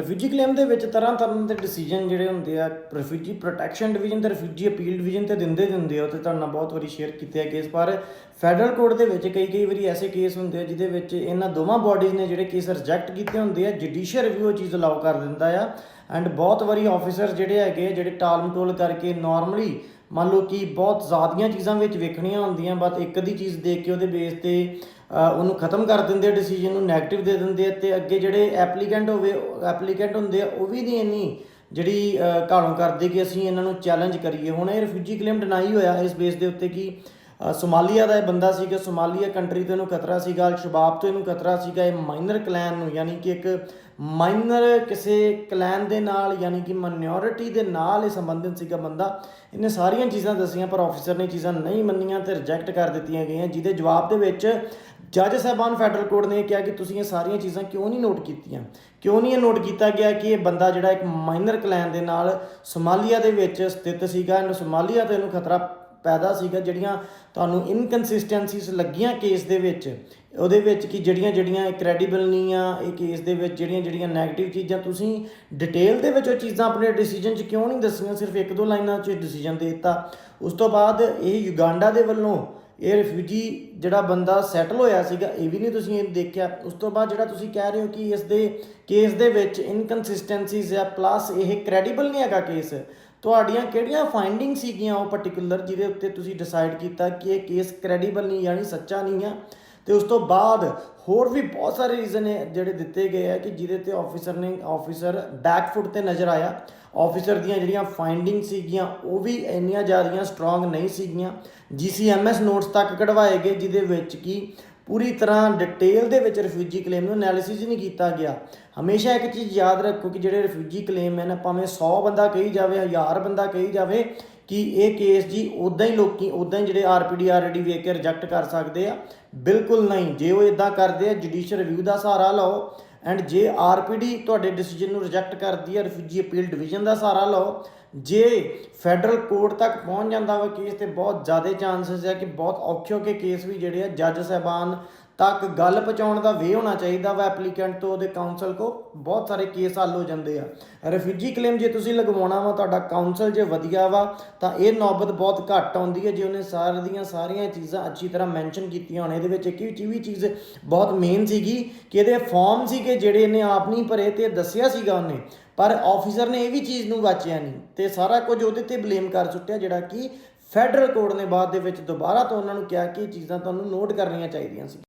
Refugee claim ਦੇ ਵਿੱਚ ਤਰ੍ਹਾਂ ਤਰ੍ਹਾਂ ਦੇ ਡਿਸੀਜਨ ਜਿਹੜੇ ਹੁੰਦੇ ਆ ਰਿਫਿਊਜੀ ਪ੍ਰੋਟੈਕਸ਼ਨ ਡਿਵੀਜ਼ਨ ਤੇ ਰਿਫਿਊਜੀ ਅਪੀਲ ਡਿਵੀਜ਼ਨ ਤੇ ਦਿੰਦੇ ਦਿੰਦੇ ਆ ਉਹ ਤੇ ਤੁਹਾਡੇ ਨਾਲ ਬਹੁਤ ਵਾਰੀ ਸ਼ੇਅਰ ਕੀਤੇ ਆ ਕੇਸ ਪਰ ਫੈਡਰਲ ਕੋਰਟ ਦੇ ਵਿੱਚ ਕਈ ਕਈ ਵਾਰੀ ਐਸੇ ਕੇਸ ਹੁੰਦੇ ਆ ਜਿਹਦੇ ਵਿੱਚ ਇਹਨਾਂ ਦੋਵਾਂ ਬਾਡੀਜ਼ ਨੇ ਜਿਹੜੇ ਕੇਸ ਰਿਜੈਕਟ ਕੀਤੇ ਹੁੰਦੇ ਆ ਜੁਡੀਸ਼ੀਅਲ ਰਿਵਿਊ ਉਹ ਚੀਜ਼ ਅਲਾਉ ਕਰ ਦਿੰਦਾ ਆ ਐਂਡ ਬਹੁਤ ਵਾਰੀ ਆਫੀਸਰ ਜਿਹੜੇ ਹੈਗੇ ਜਿਹੜੇ ਟਾਲ ਮਟੋਲ ਕਰਕੇ ਨਾਰਮਲੀ ਮੰਨ ਲਓ ਕਿ ਬਹੁਤ ਜ਼ਿਆਦੀਆਂ ਚੀਜ਼ਾਂ ਵਿੱਚ ਵੇਖਣੀਆਂ ਹੁੰਦੀਆਂ ਬਸ ਇੱਕ ਦੀ ਚੀਜ਼ ਦੇਖ ਕੇ ਉਹਦੇ ਬੇਸ ਤੇ ਉਹਨੂੰ ਖਤਮ ਕਰ ਦਿੰਦੇ ਆ ਡਿਸੀਜਨ ਨੂੰ 네ਗੇਟਿਵ ਦੇ ਦਿੰਦੇ ਆ ਤੇ ਅੱਗੇ ਜਿਹੜੇ ਐਪਲੀਕੈਂਟ ਹੋਵੇ ਐਪਲੀਕੈਂਟ ਹੁੰਦੇ ਆ ਉਹ ਵੀ ਨਹੀਂ ਇੰਨੀ ਜਿਹੜੀ ਅ, ਘਾਲੋਂ ਕਰਦੇ ਕਿ ਅਸੀਂ ਇਹਨਾਂ ਨੂੰ ਚੈਲੰਜ ਕਰੀਏ। ਹੁਣ ਇਹ ਰਿਫਿਊਜੀ ਕਲੇਮ ਡਿਨਾਈ ਹੋਇਆ ਇਸ ਬੇਸ ਦੇ ਉੱਤੇ ਕਿ ਸੋਮਾਲੀਆ ਦਾ ਇਹ ਬੰਦਾ ਸੀਗਾ, ਸੋਮਾਲੀਆ ਕੰਟਰੀ ਤੋਂ ਇਹਨੂੰ ਖਤਰਾ ਸੀਗਾ ਅਲ ਸ਼ਬਾਬ ਤੋਂ ਇਹਨੂੰ ਖਤਰਾ ਸੀਗਾ, ਇਹ ਮਾਈਨਰ ਕਲੈਨ ਨੂੰ, ਯਾਨੀ ਕਿ ਇੱਕ ਮਾਈਨਰ ਕਿਸੇ ਕਲੈਨ ਦੇ ਨਾਲ, ਯਾਨੀ ਕਿ ਮਾਈਨੋਰਿਟੀ ਦੇ ਨਾਲ ਇਹ ਸੰਬੰਧਿਤ ਸੀਗਾ ਬੰਦਾ। ਇਹਨੇ ਸਾਰੀਆਂ ਚੀਜ਼ਾਂ ਦੱਸੀਆਂ, ਪਰ ਆਫੀਸਰ ਨੇ ਚੀਜ਼ਾਂ ਨਹੀਂ ਮੰਨੀਆਂ ਤੇ ਰਿਜੈਕਟ ਕਰ ਦਿੱਤੀਆਂ ਗਈਆਂ, ਜਿਹਦੇ ਜਵਾਬ ਦੇ ਵਿੱਚ ਜੱਜ ਸਾਹਿਬਾਨ ਫੈਡਰਲ ਕੋਰਟ ਨੇ ਇਹ ਕਿਹਾ ਕਿ ਤੁਸੀਂ ਇਹ ਸਾਰੀਆਂ ਚੀਜ਼ਾਂ ਕਿਉਂ ਨਹੀਂ ਨੋਟ ਕੀਤੀਆਂ? ਕਿਉਂ ਨਹੀਂ ਇਹ ਨੋਟ ਕੀਤਾ ਗਿਆ ਕਿ ਇਹ ਬੰਦਾ ਜਿਹੜਾ ਇੱਕ ਮਾਈਨਰ ਕਲੈਨ ਦੇ ਨਾਲ ਸੋਮਾਲੀਆ ਦੇ ਵਿੱਚ ਸਥਿਤ ਸੀਗਾ, ਇਹਨੂੰ ਸੋਮਾਲੀਆ ਤੋਂ ਇਹਨੂੰ ਖਤਰਾ ਪੈਦਾ ਸੀਗਾ, ਜਿਹੜੀਆਂ ਤੁਹਾਨੂੰ ਇਨਕਨਸਿਸਟੈਂਸੀਜ਼ ਲੱਗੀਆਂ ਕੇਸ ਦੇ ਵਿੱਚ, ਉਹਦੇ ਵਿੱਚ ਕਿ ਜਿਹੜੀਆਂ ਜਿਹੜੀਆਂ ਕ੍ਰੈਡੀਬਲ ਨਹੀਂ ਆ, ਇਹ ਕੇਸ ਦੇ ਵਿੱਚ ਜਿਹੜੀਆਂ ਜਿਹੜੀਆਂ 네ਗੇਟਿਵ ਚੀਜ਼ਾਂ, ਤੁਸੀਂ ਡਿਟੇਲ ਦੇ ਵਿੱਚ ਉਹ ਚੀਜ਼ਾਂ ਆਪਣੇ ਡਿਸੀਜਨ 'ਚ ਕਿਉਂ ਨਹੀਂ ਦੱਸੀਆਂ? ਸਿਰਫ ਇੱਕ ਦੋ ਲਾਈਨਾਂ 'ਚ ਡਿਸੀਜਨ ਦੇ ਦਿੱਤਾ। ਉਸ ਤੋਂ ਬਾਅਦ ਇਹ ਯੁਗਾਂਡਾ ਦੇ ਵੱਲੋਂ ਇਹ ਰਿਫਿਊਜੀ ਜਿਹੜਾ ਬੰਦਾ ਸੈਟਲ ਹੋਇਆ ਸੀਗਾ, ਇਹ ਵੀ ਨਹੀਂ ਤੁਸੀਂ ਇਹ ਦੇਖਿਆ। ਉਸ ਤੋਂ ਬਾਅਦ ਜਿਹੜਾ ਤੁਸੀਂ ਕਹਿ ਰਹੇ ਹੋ ਕਿ ਇਸ ਦੇ ਕੇਸ ਦੇ ਵਿੱਚ ਇਨਕਨਸਿਸਟੈਂਸੀਜ਼ ਆ ਪਲੱਸ ਇਹ ਕ੍ਰੈਡੀਬਲ ਨਹੀਂ ਹੈਗਾ ਕੇਸ ਤੁਹਾਡੀਆਂ ਕਿਹੜੀਆਂ ਫਾਈਂਡਿੰਗ ਸੀਗੀਆਂ ਉਹ ਪਾਰਟਿਕੂਲਰ ਜਿਹਦੇ ਉੱਤੇ ਤੁਸੀਂ ਡਿਸਾਈਡ ਕੀਤਾ ਕਿ ਇਹ ਕੇਸ ਕ੍ਰੈਡੀਬਲ ਨਹੀਂ ਯਾਨੀ ਸੱਚਾ ਨਹੀਂ ਆ? ਤੇ ਉਸ ਤੋਂ ਬਾਅਦ ਹੋਰ ਵੀ ਬਹੁਤ ਸਾਰੇ ਰੀਜ਼ਨ ਹੈ ਜਿਹੜੇ ਦਿੱਤੇ ਗਏ ਆ ਕਿ ਜਿਹਦੇ ਤੇ ਆਫੀਸਰ ਨੇ ਆਫੀਸਰ ਬੈਕਫੁੱਟ ਤੇ ਨਜ਼ਰ ਆਇਆ। ਆਫੀਸਰ ਦੀਆਂ ਜਿਹੜੀਆਂ ਫਾਈਂਡਿੰਗ ਸੀਗੀਆਂ, ਉਹ ਵੀ ਇੰਨੀਆਂ ਜ਼ਿਆਦੀਆਂ ਸਟਰੋਂਗ ਨਹੀਂ ਸੀਗੀਆਂ। ਜੀਸੀਐਮਐਸ ਨੋਟਸ ਤੱਕ ਕਢਵਾਏ ਗਏ, ਜਿਹਦੇ ਵਿੱਚ ਕੀ ਪੂਰੀ ਤਰ੍ਹਾਂ ਡਿਟੇਲ ਦੇ ਵਿੱਚ ਰਿਫਿਊਜੀ ਕਲੇਮ ਨੂੰ ਐਨਾਲਿਸਿਸ ਨਹੀਂ ਕੀਤਾ ਗਿਆ। ਹਮੇਸ਼ਾ ਇੱਕ ਚੀਜ਼ ਯਾਦ ਰੱਖੋ ਕਿ ਜਿਹੜੇ ਰਿਫਿਊਜੀ ਕਲੇਮ ਹੈ ਨਾ ਭਾਵੇਂ 100 ਬੰਦਾ ਕਹੀ ਜਾਵੇ 1000 ਬੰਦਾ ਕਹੀ ਜਾਵੇ, ਕਿ ਇਹ ਕੇਸ ਜੀ ਉਦਾਂ ਹੀ ਲੋਕੀ ਉਦਾਂ ਹੀ ਜਿਹੜੇ ਆਰਪੀਡੀ ਆਰਡੀ ਵੇਖ ਕੇ ਰਿਜੈਕਟ ਕਰ ਸਕਦੇ ਆ। ਬਿਲਕੁਲ ਨਹੀਂ। ਜੇ ਉਹ ਇਦਾਂ ਕਰਦੇ ਆ ਜੁਡੀਸ਼ੀਅਲ ਰਿਵਿਊ ਦਾ ਸਹਾਰਾ ਲਓ। ਐਂਡ ਜੇ ਆਰਪੀਡੀ ਤੁਹਾਡੇ ਡਿਸੀਜਨ ਨੂੰ ਰਿਜੈਕਟ ਕਰਦੀ ਹੈ ਰਿਫਿਊਜੀ ਅਪੀਲ ਡਿਵੀਜ਼ਨ ਦਾ ਸਹਾਰਾ ਲਓ, ਜੇ ਫੈਡਰਲ ਕੋਰਟ ਤੱਕ ਪਹੁੰਚ ਜਾਂਦਾ ਵਾ ਕੇਸ ਤੇ ਬਹੁਤ ਜ਼ਿਆਦਾ ਚਾਂਸਸ ਹੈ ਕਿ ਬਹੁਤ ਔਖੇ ਔਖੇ ਕੇਸ ਵੀ ਜਿਹੜੇ ਆ ਜੱਜ ਸਾਹਿਬਾਨ ਤੱਕ ਗੱਲ ਪਹੁੰਚਾਉਣ ਦਾ ਵੇ ਹੋਣਾ ਚਾਹੀਦਾ ਵਾ ਐਪਲੀਕੈਂਟ ਤੋਂ ਉਹਦੇ ਕਾਉਂਸਲ ਕੋ ਬਹੁਤ ਸਾਰੇ ਕੇਸ ਹੱਲ ਹੋ ਜਾਂਦੇ ਆ। ਰਿਫਿਊਜੀ ਕਲੇਮ ਜੇ ਤੁਸੀਂ ਲਗਵਾਉਣਾ ਵਾ, ਤੁਹਾਡਾ ਕਾਉਂਸਲ ਜੇ ਵਧੀਆ ਵਾ, ਤਾਂ ਇਹ ਨੌਬਤ ਬਹੁਤ ਘੱਟ ਆਉਂਦੀ ਹੈ ਜੇ ਉਹਨੇ ਸਾਰ ਦੀਆਂ ਸਾਰੀਆਂ ਚੀਜ਼ਾਂ ਅੱਛੀ ਤਰ੍ਹਾਂ ਮੈਂਸ਼ਨ ਕੀਤੀਆਂ ਹੋਣ। ਇਹਦੇ ਵਿੱਚ ਇੱਕ ਵੀ ਵੀ ਚੀਜ਼ ਬਹੁਤ ਮੇਨ ਸੀਗੀ ਕਿ ਇਹਦੇ ਫਾਰਮ ਸੀਗੇ ਜਿਹੜੇ ਇਹਨੇ ਆਪ ਨਹੀਂ ਭਰੇ ਤੇ ਦੱਸਿਆ ਸੀਗਾ ਉਹਨੇ। ਪਰ ਆਫੀਸਰ ਨੇ ਇਹ ਵੀ ਚੀਜ਼ ਨੂੰ ਵਾਚਿਆ ਨਹੀਂ ਤੇ ਸਾਰਾ ਕੁਝ ਉਹਦੇ ਤੇ ਬਲੇਮ ਕਰ ਸੁੱਟਿਆ ਜਿਹੜਾ ਕਿ ਫੈਡਰਲ ਕੋਰਟ ਨੇ ਬਾਅਦ ਦੇ ਵਿੱਚ ਦੁਬਾਰਾ ਤੋਂ ਉਹਨਾਂ ਨੂੰ ਕਿਹਾ ਕਿ ਇਹ ਚੀਜ਼ਾਂ ਤੁਹਾਨੂੰ ਨੋਟ ਕਰਨੀਆਂ ਚਾਹੀਦੀਆਂ ਸੀ।